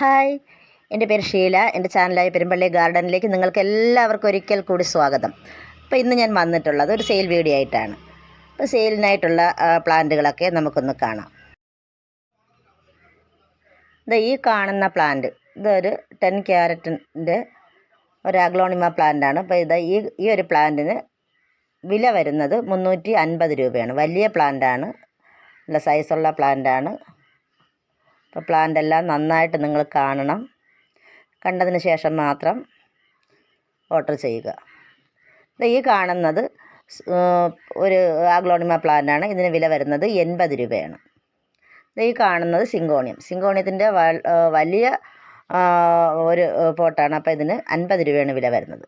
Hi. എന്റെ പേര് ഷീല. എന്റെ ചാനലായ പെരുമ്പള്ളി ഗാർഡനിലേക്ക് നിങ്ങൾക്ക് എല്ലാവർക്കും ഒരിക്കൽ കൂടി സ്വാഗതം. അപ്പോൾ ഇന്ന് ഞാൻ വന്നിട്ടുള്ളത് ഒരു സെയിൽ വീഡിയോ ആയിട്ടാണ്. അപ്പോൾ സെയിലിനായിട്ടുള്ള പ്ലാന്റുകളൊക്കെ നമുക്കൊന്ന് കാണാം. ഇത് ഈ കാണുന്ന പ്ലാന്റ് ഇതൊരു ടെൻ ക്യാരറ്റിന്റെ ഒരു അഗ്ലോണിമ പ്ലാന്റാണ്. അപ്പോൾ ഇത് ഈ ഈ ഒരു പ്ലാന്റിന് വില വരുന്നത് മുന്നൂറ്റി അൻപത് രൂപയാണ്. വലിയ പ്ലാന്റാണ്. നല്ല സൈസുള്ള പ്ലാന്റാണ്. അപ്പോൾ പ്ലാന്റ് എല്ലാം നന്നായിട്ട് നിങ്ങൾ കാണണം. കണ്ടതിന് ശേഷം മാത്രം ഓർഡർ ചെയ്യുക. ഈ കാണുന്നത് ഒരു ആഗ്ലോണിമ പ്ലാന്റാണ് ഇതിന് വില വരുന്നത് എൺപത് രൂപയാണ്. ഈ കാണുന്നത് സിങ്കോണിയം. സിങ്കോണിയത്തിന്റെ വലിയ ഒരു പോട്ടാണ്. അപ്പോൾ ഇതിന് അൻപത് രൂപയാണ് വില വരുന്നത്.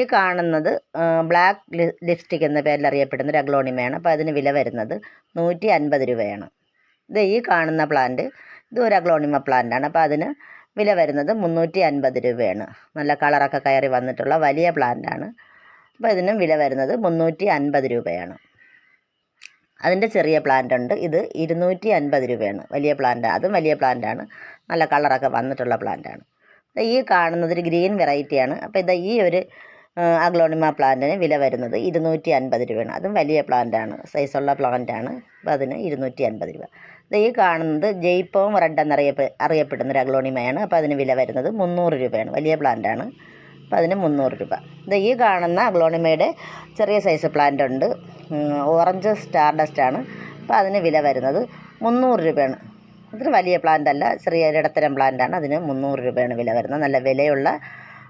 ഈ കാണുന്നത് ബ്ലാക്ക് ലിപ്സ്റ്റിക് എന്ന പേരിൽ അറിയപ്പെടുന്ന ഒരു അഗ്ലോണിമയാണ് അപ്പോൾ അതിന് വില വരുന്നത് നൂറ്റി അൻപത് രൂപയാണ്. ഇത് ഈ കാണുന്ന പ്ലാന്റ് ഇത് ഒരു അഗ്ലോണിമ പ്ലാന്റാണ് അപ്പോൾ അതിന് വില വരുന്നത് മുന്നൂറ്റി അൻപത് രൂപയാണ്. നല്ല കളറൊക്കെ കയറി വന്നിട്ടുള്ള വലിയ പ്ലാന്റാണ് അപ്പോൾ ഇതിനും വില വരുന്നത് മുന്നൂറ്റി അൻപത് രൂപയാണ്. അതിന്റെ ചെറിയ പ്ലാന്റ് ഉണ്ട്. ഇത് ഇരുന്നൂറ്റി അൻപത് രൂപയാണ്. വലിയ പ്ലാന്റ് അതും വലിയ പ്ലാന്റാണ് നല്ല കളറൊക്കെ വന്നിട്ടുള്ള പ്ലാന്റാണ് ഈ കാണുന്നത് ഒരു ഗ്രീൻ വെറൈറ്റിയാണ് അപ്പോൾ ഇത് ഈ ഒരു അഗ്ലോണിമ പ്ലാന്റിന് വില വരുന്നത് ഇരുന്നൂറ്റി അൻപത് രൂപയാണ്. അതും വലിയ പ്ലാന്റാണ്. സൈസുള്ള പ്ലാന്റാണ്. അപ്പോൾ അതിന് ഇരുന്നൂറ്റി അൻപത് രൂപ ഈ കാണുന്നത് ജയ്പോം റെഡ് എന്നറിയപ്പെ അറിയപ്പെടുന്ന ഒരു അഗ്ലോണിമയാണ്. അപ്പോൾ അതിന് വില വരുന്നത് മുന്നൂറ് രൂപയാണ്. വലിയ പ്ലാന്റാണ്. അപ്പോൾ അതിന് മുന്നൂറ് രൂപ. ഇത് ഈ കാണുന്ന അഗ്ലോണിമയുടെ ചെറിയ സൈസ് പ്ലാന്റ് ഉണ്ട് ഓറഞ്ച് സ്റ്റാർ ഡസ്റ്റ് ആണ്. അപ്പോൾ അതിന് വില വരുന്നത് മുന്നൂറ് രൂപയാണ്. അത്ര വലിയ പ്ലാന്റ് അല്ല ചെറിയ ഇടത്തരം പ്ലാന്റാണ്. അതിന് മുന്നൂറ് രൂപയാണ് വില വരുന്നത്. നല്ല വിലയുള്ള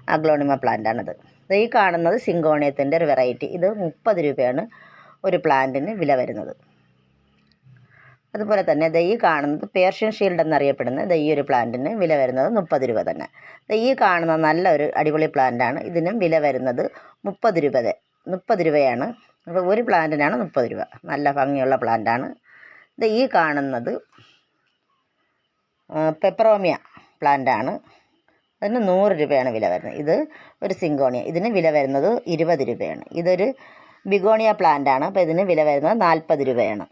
അഗ്ലോണിമ പ്ലാന്റാണിത്. ഈ കാണുന്നത് സിങ്കോണിയത്തിന്റെ ഒരു വെറൈറ്റി. ഇത് മുപ്പത് രൂപയാണ് ഒരു പ്ലാന്റിന് വില വരുന്നത്. അതുപോലെ തന്നെ ദൈ കാണുന്നത് പേർഷ്യൻ ഷീൽഡ് എന്നറിയപ്പെടുന്ന ദൈ ഒരു പ്ലാന്റിന് വില വരുന്നത് മുപ്പത് രൂപ തന്നെ. ദൈ കാണുന്ന കാണുന്ന നല്ലൊരു അടിപൊളി പ്ലാന്റാണ്. ഇതിനും വില വരുന്നത് മുപ്പത് രൂപ മുപ്പത് രൂപയാണ്. അപ്പോൾ ഒരു പ്ലാന്റിനാണ് മുപ്പത് രൂപ. നല്ല ഭംഗിയുള്ള പ്ലാന്റാണ്. ഈ കാണുന്നത് പെപ്പറോമിയ പ്ലാന്റാണ്. അതിന് നൂറ് രൂപയാണ് വില വരുന്നത്. ഇത് ഒരു സിങ്കോണിയ. ഇതിന് വില വരുന്നത് ഇരുപത് രൂപയാണ്. ഇതൊരു ബിഗോണിയ പ്ലാന്റ് ആണ്. അപ്പോൾ ഇതിന് വില വരുന്നത് നാൽപ്പത് രൂപയാണ്.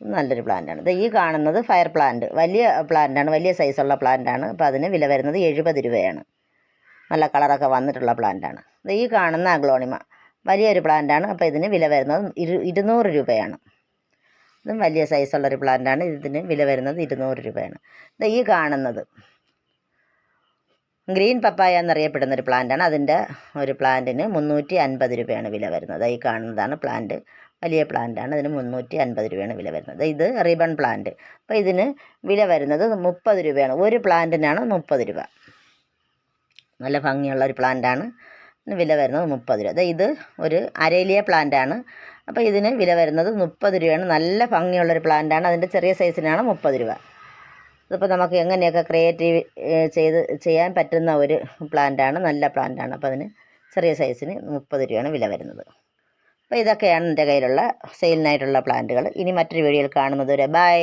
നല്ലൊരു പ്ലാന്റാണ് ഇത് ഈ കാണുന്നത് ഫയർ പ്ലാന്റ് വലിയ പ്ലാന്റാണ് വലിയ സൈസുള്ള പ്ലാന്റാണ് അപ്പോൾ അതിന് വില വരുന്നത് എഴുപത് രൂപയാണ്. നല്ല കളറൊക്കെ വന്നിട്ടുള്ള പ്ലാന്റാണ് ഇത് ഈ കാണുന്ന അഗ്ലോണിമ. വലിയൊരു പ്ലാന്റാണ് അപ്പോൾ ഇതിന് വില വരുന്നത് ഇരു ഇരുന്നൂറ് രൂപയാണ്. ഇതും വലിയ സൈസുള്ളൊരു പ്ലാന്റാണ് ഇതിന് വില വരുന്നത് ഇരുന്നൂറ് രൂപയാണ്. ഇത് ഈ കാണുന്നത് ഗ്രീൻ പപ്പായ എന്നറിയപ്പെടുന്ന ഒരു പ്ലാന്റാണ് അതിന്റെ ഒരു പ്ലാന്റിന് മുന്നൂറ്റി അൻപത് രൂപയാണ് വില വരുന്നത്. ഈ കാണുന്നതാണ് പ്ലാന്റ് വലിയ പ്ലാന്റാണ് അതിന് മുന്നൂറ്റി അൻപത് രൂപയാണ് വില വരുന്നത്. ഇത് റിബൺ പ്ലാന്റ് അപ്പോൾ ഇതിന് വില വരുന്നത് മുപ്പത് രൂപയാണ്. ഒരു പ്ലാന്റിനാണ് മുപ്പത് രൂപ. നല്ല ഭംഗിയുള്ള ഒരു പ്ലാന്റാണ് വില വരുന്നത് മുപ്പത് രൂപ. ഇത് ഒരു അരേലിയ പ്ലാന്റാണ് അപ്പോൾ ഇതിന് വില വരുന്നത് മുപ്പത് രൂപയാണ്. നല്ല ഭംഗിയുള്ളൊരു പ്ലാന്റാണ് അതിന്റെ ചെറിയ സൈസിനാണ് മുപ്പത് രൂപ. ഇതിപ്പോൾ നമുക്ക് എങ്ങനെയൊക്കെ ക്രിയേറ്റീവ് ചെയ്ത് ചെയ്യാൻ പറ്റുന്ന ഒരു പ്ലാന്റാണ് നല്ല പ്ലാന്റാണ് അപ്പോൾ അതിന് ചെറിയ സൈസിന് മുപ്പത് രൂപയാണ് വില വരുന്നത്. അപ്പോൾ ഇതൊക്കെയാണ് എന്റെ കയ്യിലുള്ള സെയിലിനായിട്ടുള്ള പ്ലാന്റുകൾ ഇനി മറ്റൊരു വീഡിയോയിൽ കാണുന്നത് വരെ. ബൈ